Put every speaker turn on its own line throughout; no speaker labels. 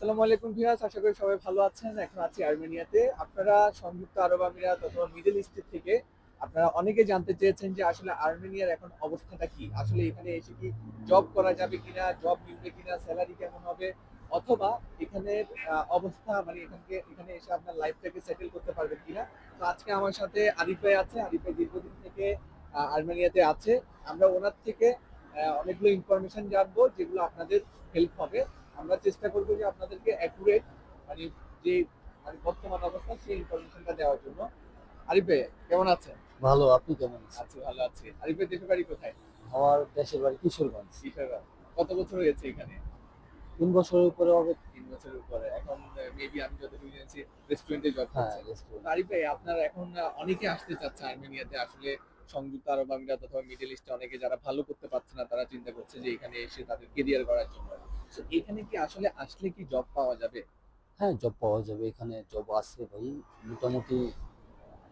আসসালামু আলাইকুম ভিউয়ার্স, আশা করি সবাই ভালো আছেন। এখন আছি আর্মেনিয়াতে। আপনারা সংযুক্ত আরব আমিরাত অথবা মিডল ইস্টের থেকে আপনারা অনেকে জানতে চেয়েছেন যে আসলে আর্মেনিয়ার এখন অবস্থাটা কি? আসলে এখানে এসে কি জব করা যাবে কিনা জব মিলবে কিনা স্যালারি কেমন হবে? অথবা এখানের অবস্থা মানে এখানকে, এখানে এসে আপনার লাইফটাকে সেটেল করতে পারবেন কিনা? তো আজকে আমার সাথে আরিফ ভাই আছে। আরিফ ভাই দীর্ঘদিন থেকে আর্মেনিয়াতে আছে। আমরা ওনার থেকে অনেকগুলো ইনফরমেশন জানব যেগুলো আপনাদের হেল্প হবে। আমরা চেষ্টা করব যে আপনাদেরকে অ্যাকুরেট মানে যে মানে বর্তমান অবস্থা সেই ইনফরমেশনটা দেওয়ার জন্য। আরিফ ভাই কেমন আছেন?
ভালো আপনি কেমন
আছি ভালো আছি। আরিফ ভাই দেশের বাড়ি কোথায়?
আমার দেশের বাড়ি কিশোরগঞ্জ।
কিশোরগঞ্জ। কত বছর হয়েছে এখানে?
তিন বছরের উপরে হবে।
তিন বছরের উপরে। এখন মেবি আমি যতটুকু জেনেছি রেস্টুরেন্টে জব করছেন। আরিফ ভাই আপনার এখন অনেকে আসতে চাচ্ছে আর্মেনিয়াতে আসলে সংযুক্ত আরব আমিরাত অথবা মিডল ইস্টে অনেকে যারা ভালো করতে পারছে না তারা চিন্তা করছে যে এখানে এসে তাদের কেরিয়ার করার জন্য। তো এখানে কি আসলে আসলে কি জব পাওয়া যাবে?
হ্যাঁ জব পাওয়া যাবে। এখানে জব আছে ভাই। মোটামুটি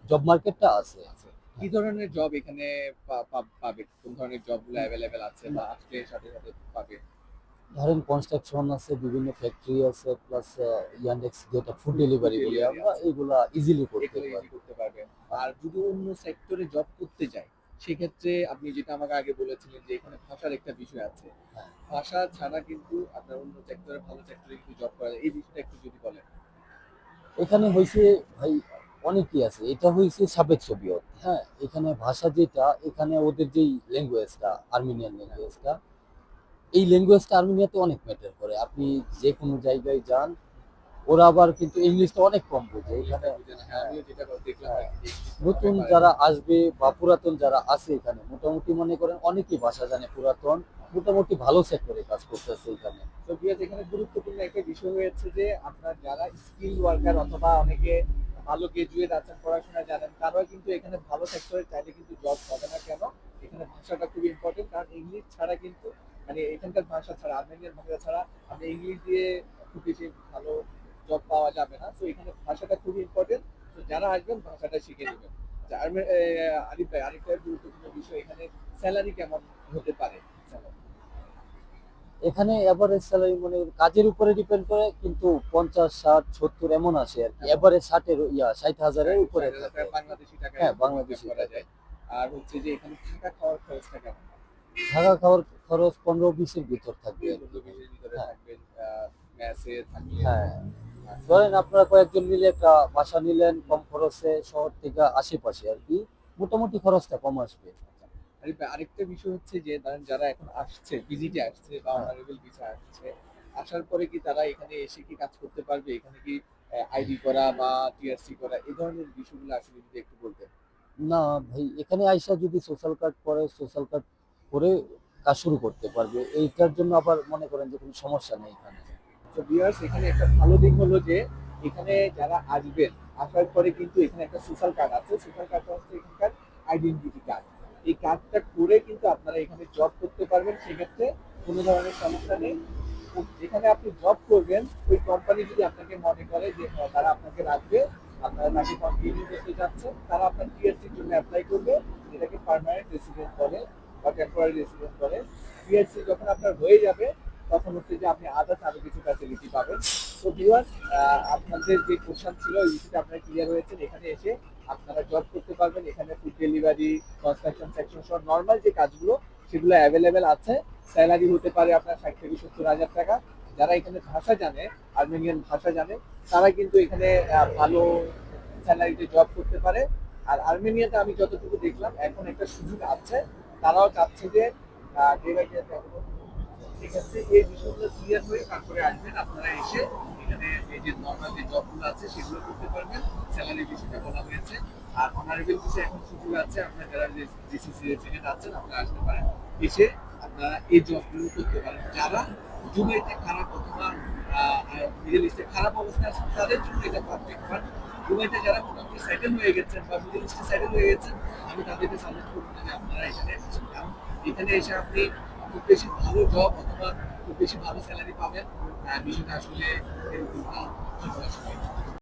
জব মার্কেটটা আছে।
আছে। কি ধরনের জব এখানে পাবে? কোন ধরনের জবগুলো অ্যাভেলেবেল আছে বা আসলে সাথে সাথে পাবে?
ধরেন কনস্ট্রাকশন আছে বিভিন্ন ফ্যাক্টরি আছে প্লাস ইয়ান্ডেক্স যেটা ফুড ডেলিভারি বলি আমরা এগুলা ইজিলি করতে
করতে পারবে। আর যদি অন্য সেক্টরে জব করতে যায় সেক্ষেত্রে আপনি যেটা আমাকে আগে বলেছিলেন যে এখানে ভাষার একটা বিষয় আছে।
হ্যাঁ।
ভাষা ছাড়া কিন্তু আপনার অন্য সেক্টরে ভালো সেক্টরে কিন্তু জব করা যায়। এই বিষয়টা একটু যদি বলেন।
এখানে হয়েছে ভাই অনেকই আছে। এটা হয়েছে সাবেক সোভিয়ত হ্যাঁ এখানে ভাষা যেটা এখানে ওদের যেই ল্যাঙ্গুয়েজটা আর্মেনিয়ান ল্যাঙ্গুয়েজটা এই ল্যাঙ্গুয়েজটা আর্মেনিয়াতে অনেক ম্যাটার করে। আপনি যে কোনো জায়গায় যান, ওরা আবার কিন্তু ইংলিশটা অনেক কম বোঝে। এখানে
হ্যাঁ
নতুন যারা আসবে বা পুরাতন যারা আছে এখানে, মোটামুটি মনে করেন অনেকেই ভাষা জানে পুরাতন, মোটামুটি ভালো সেক্টরে কাজ করতেছে এখানে।
তো বিয়াজ এখানে গুরুত্বপূর্ণ একটা বিষয় হয়েছে যে, আপনার যারা স্কিল ওয়ার্কার অথবা অনেকে ভালো গ্রাজুয়েট আছেন, পড়াশোনা জানেন, তারাও কিন্তু এখানে ভালো সেক্টরে চাইলে কিন্তু জব পাবে না। কেন? এখানে ভাষাটা খুবই ইম্পর্টেন্ট কারণ ইংলিশ ছাড়া কিন্তু মানে এখানকার ভাষা ছাড়া আর্মেনিয়ান ভাষা ছাড়া আপনি ইংলিশ দিয়ে খুব বেশি ভালো জব পাওয়া যাবে না। তো এখানে ভাষাটা খুবই ইম্পর্টেন্ট তো যারা আসবেন ভাষাটা শিখে নেবেন। আচ্ছা, আরিফ ভাই গুরুত্বপূর্ণ বিষয় এখানে স্যালারি কেমন হতে পারে?
এখানে এভারেজ স্যালারি মনে কাজের উপরে ডিপেন্ড করে কিন্তু পঞ্চাশ ষাট সত্তর এমন আসে আর কি। এভারেজ ষাটের ইয়া ষাট হাজারের উপরে
টাকা বাংলাদেশি টাকায়
হ্যাঁ, বাংলাদেশি
করা যায়। আর হচ্ছে যে এখানে থাকা খাওয়ার খরচটা কেমন?
থাকা খাওয়ার খরচ পনেরো বিশের ভিতর থাকবে।
পনেরো বিশের ভিতরে
হ্যাঁ।
থাকবে ম্যাসে থাকবে
হ্যাঁ। ধরেন আপনারা কয়েকজন মিলে একটা বাসা নিলেন কম খরচে শহর থেকে আশেপাশে আর কি মোটামুটি খরচটা কম আসবে।
আরে আরেকটা বিষয় হচ্ছে যে ধরেন যারা এখন আসছে ভিজিটে আসছে বা
হ্যাঁ।
অনারেবল ভিসা আসছে আসার পরে কি তারা এখানে এসে কি কাজ করতে পারবে? এখানে কি আইডি করা বা টিআরসি করা এই ধরনের বিষয়গুলো আসলে যদি একটু বলতেন।
না ভাই এখানে আইসা যদি সোশ্যাল কার্ড করে সোশ্যাল কার্ড করে কাজ শুরু করতে পারবে। এইটার জন্য আবার মনে করেন যে কোনো সমস্যা নেই এখানে।
তো এখানে একটা ভালো দিক হলো যে এখানে যারা আসবেন আসার পরে কিন্তু এখানে একটা সোশ্যাল কার্ড আছে। সোশ্যাল কার্ডটা হচ্ছে এখানকার আইডেন্টিটি কার্ড এই কার্ডটা করে কিন্তু আপনারা এখানে জব করতে পারবেন। সেক্ষেত্রে কোনো ধরনের সমস্যা নেই। যেখানে আপনি জব করবেন ওই কোম্পানি যদি আপনাকে মনে করে যে হ্যাঁ, তারা আপনাকে রাখবে আপনারা তাকে কন্টিনিউ করতে যাচ্ছেন, তারা আপনার টিএসসির জন্য অ্যাপ্লাই করবে যেটাকে পার্মানেন্ট রেসিডেন্ট বলে বা টেম্পোরারি রেসিডেন্ট বলে। টিএসসি যখন আপনার হয়ে যাবে, তখন হচ্ছে যে আপনি আদার্স আরও কিছু ফ্যাসিলিটি পাবেন। তো ভিউয়ার্স আপনাদের যে কোশ্চেন ছিল ওই বিষয়টা আপনারা ক্লিয়ার হয়েছেন। এখানে এসে আপনারা জব করতে পারবেন। এখানে ফুড ডেলিভারি কনস্ট্রাকশন সেকশন সহ নর্মাল যে কাজগুলো, সেগুলো অ্যাভেলেবেল আছে। স্যালারি হতে পারে আপনার ষাট থেকে সত্তর হাজার টাকা। যারা এখানে ভাষা জানে, আর্মেনিয়ান ভাষা জানে, তারা কিন্তু এখানে ভালো স্যালারিতে জব করতে পারে। আর আর্মেনিয়াতে আমি যতটুকু দেখলাম, এখন একটা সুযোগ আছে। তারাও চাচ্ছে যে by day develop সেক্ষেত্রে এই বিষয়গুলো ক্লিয়ার হয়ে তারপরে আসবেন। আপনারা এসে এখানে এই যে নর্মাল যে জবগুলো আছে, সেগুলো করতে পারবেন। স্যালারি বিষয়টা বলা হয়েছে। আর অনারেবল কিছু এখন সুযোগ আছে। আপনারা যারা জিসিসি রেসিডেন্ট আছেন, আপনারা আসতে পারেন। এসে আপনারা এই জবগুলো করতে পারেন যারা দুবাইতে খারাপ অথবা মিডল ইস্টে খারাপ অবস্থায় আছেন তাদের জন্য এটা পারফেক্ট বাট দুবাইতে যারা মোটামুটি সেটেল হয়ে গেছেন বা মিডল ইস্টে সেটেল হয়ে গেছেন, আমি তাদেরকে সাজেস্ট করব যে আপনারা এখানে কারণ এখানে এসে আপনি খুব বেশি ভালো জব অথবা খুব বেশি ভালো স্যালারি পাবেন। বিষয়টা আসলে এরকম না।